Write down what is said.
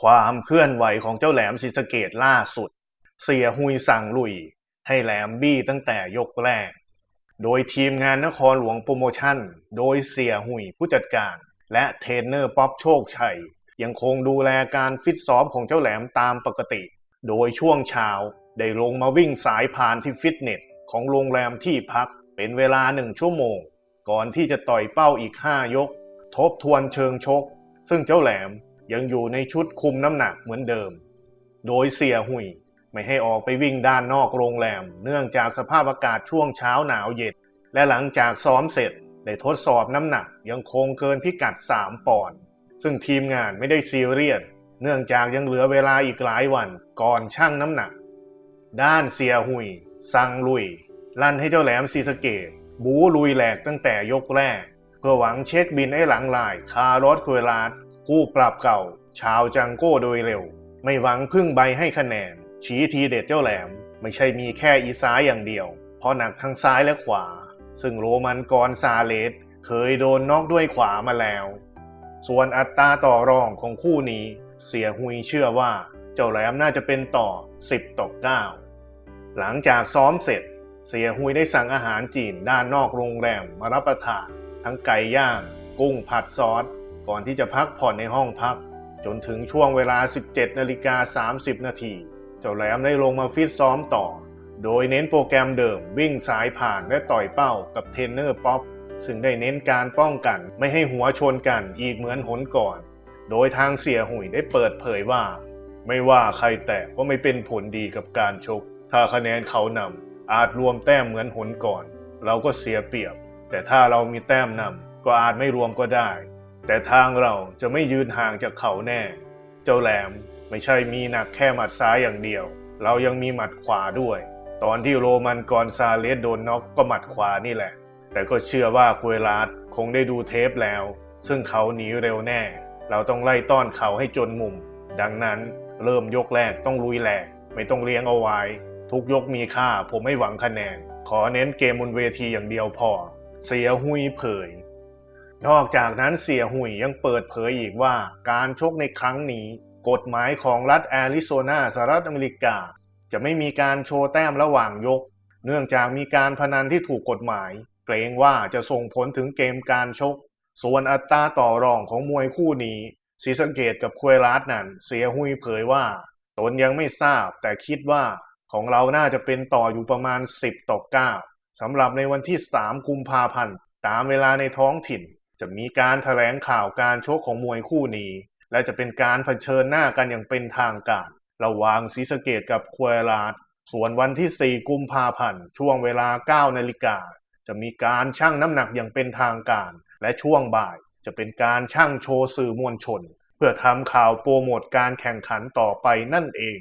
ความเคลื่อนไหวของเจ้าแหลมศรีสะเกดล่าสุด เสียหุยสั่งลุย ให้แหลมบี้ตั้งแต่ยกแรก โดยทีมงานนครหลวงโปรโมชั่น โดยเสียหุยผู้จัดการ และเทรนเนอร์ป๊อปโชคชัย ยังคงดูแลการฟิตซ้อมของเจ้าแหลมตามปกติ โดยช่วงเช้าได้ลงมาวิ่งสายพานที่ฟิตเนสของโรงแรมที่พักเป็นเวลาหนึ่งชั่วโมง ก่อนที่จะต่อยเป้าอีก 5 ยก ทบทวนเชิงชก ซึ่งเจ้าแหลม ยังอยู่ในชุดคุมน้ำหนักเหมือนเดิม โดยเสียหุยไม่ให้ออกไปวิ่งด้านนอกโรงแรม เนื่องจากสภาพอากาศช่วงเช้าหนาวเย็น และหลังจากซ้อมเสร็จ ได้ทดสอบน้ำหนักยังคงเกินพิกัด 3 ปอนด์ซึ่งทีมงานไม่ได้ซีเรียสเนื่องจากยังเหลือเวลาอีกหลายวันก่อนชั่งน้ำหนัก ด้านเสียหุย สั่งลุย ลั่นให้เจ้าแหลมซีสเกตบูลุยแหลกตั้งแต่ยกแรก เพื่อหวังเช็คบินให้หลังลายคารอสคุยลาด ผู้ปรับเก่า ชาวจังโก้โดยเร็ว ไม่หวังพึ่งใบให้คะแนน ชี้ทีเด็ดเจ้าแหลม ไม่ใช่มีแค่อีซ้ายอย่างเดียว เพราะหนักทั้งซ้ายและขวา ซึ่งโรมันกรซาเลสเคยโดนนอกด้วยขวามาแล้ว ส่วนอัตราต่อรองของคู่นี้เสียหุยเชื่อว่าเจ้าแหลมน่าจะเป็นต่อ 10ต่อ9หลังจากซ้อมเสร็จ เสียหุยได้สั่งอาหารจีนด้านนอกโรงแรมมารับประทาน ทั้งไก่ย่าง กุ้งผัดซอส ก่อนที่จะพักผ่อนในห้องพัก จนถึงช่วงเวลา 17นาฬิกา30 นาที เจ้าแหลมได้ลงมาฟิตซ้อมต่อ โดยเน้นโปรแกรมเดิมวิ่งสายผ่านและต่อยเป้ากับเทรนเนอร์ป๊อปซึ่งได้เน้นการป้องกันไม่ให้หัวชนกันอีกเหมือนหนก่อน โดยทางเสียหุยได้เปิดเผยว่า ไม่ว่าใครแตกก็ไม่เป็นผลดีกับการชก ถ้าคะแนนเขานำอาจรวมแต้มเหมือนหนก่อน เราก็เสียเปรียบ แต่ถ้าเรามีแต้มนำก็อาจไม่รวมก็ได้ แต่ทางเราจะไม่ยืนห่างจากเขาแน่ เจ้าแหลมไม่ใช่มีหนักแค่หมัดซ้ายอย่างเดียว เรายังมีหมัดขวาด้วย ตอนที่โรมันกอนซาเลสโดนน็อกก็หมัดขวานี่แหละ แต่ก็เชื่อว่าคุยลาดคงได้ดูเทปแล้ว ซึ่งเขาหนีเร็วแน่ เราต้องไล่ต้อนเขาให้จนมุม ดังนั้นเริ่มยกแรกต้องลุยแหลกไม่ต้องเลี้ยงเอาไว้ ทุกยกมีค่าผมไม่หวังคะแนน ขอเน้นเกมบนเวทีอย่างเดียวพอ เสียหุยเผย นอกจากนั้นเสียหุยยังเปิดเผยอีกว่าการชกในครั้งนี้ กฎหมายของรัฐแอริโซนาสหรัฐอเมริกา จะไม่มีการโชว์แต้มระหว่างยก เนื่องจากมีการพนันที่ถูกกฎหมาย เกรงว่าจะส่งผลถึงเกมการชก ส่วนอัตราต่อรองของมวยคู่นี้ศีสะเกตกับควยรัสนั้นเสียหุยเผยว่า ตนยังไม่ทราบแต่คิดว่าของเราน่าจะเป็นต่ออยู่ประมาณ 10 ต่อ 9สำหรับในวันที่ 3 กุมภาพันธ์ ตามเวลาในท้องถิ่น จะมีการแถลงข่าวการชกของมวยคู่นี้ และจะเป็นการเผชิญหน้ากันอย่างเป็นทางการ ระหว่างศรีสะเกดกับควยรัสส่วนวันที่ 4 กุมภาพันธ์ช่วงเวลา 9 นาฬิกา จะมีการชั่งน้ำหนักอย่างเป็นทางการ และช่วงบ่ายจะเป็นการชั่งโชว์สื่อมวลชน เพื่อทำข่าวโปรโมทการแข่งขันต่อไปนั่นเอง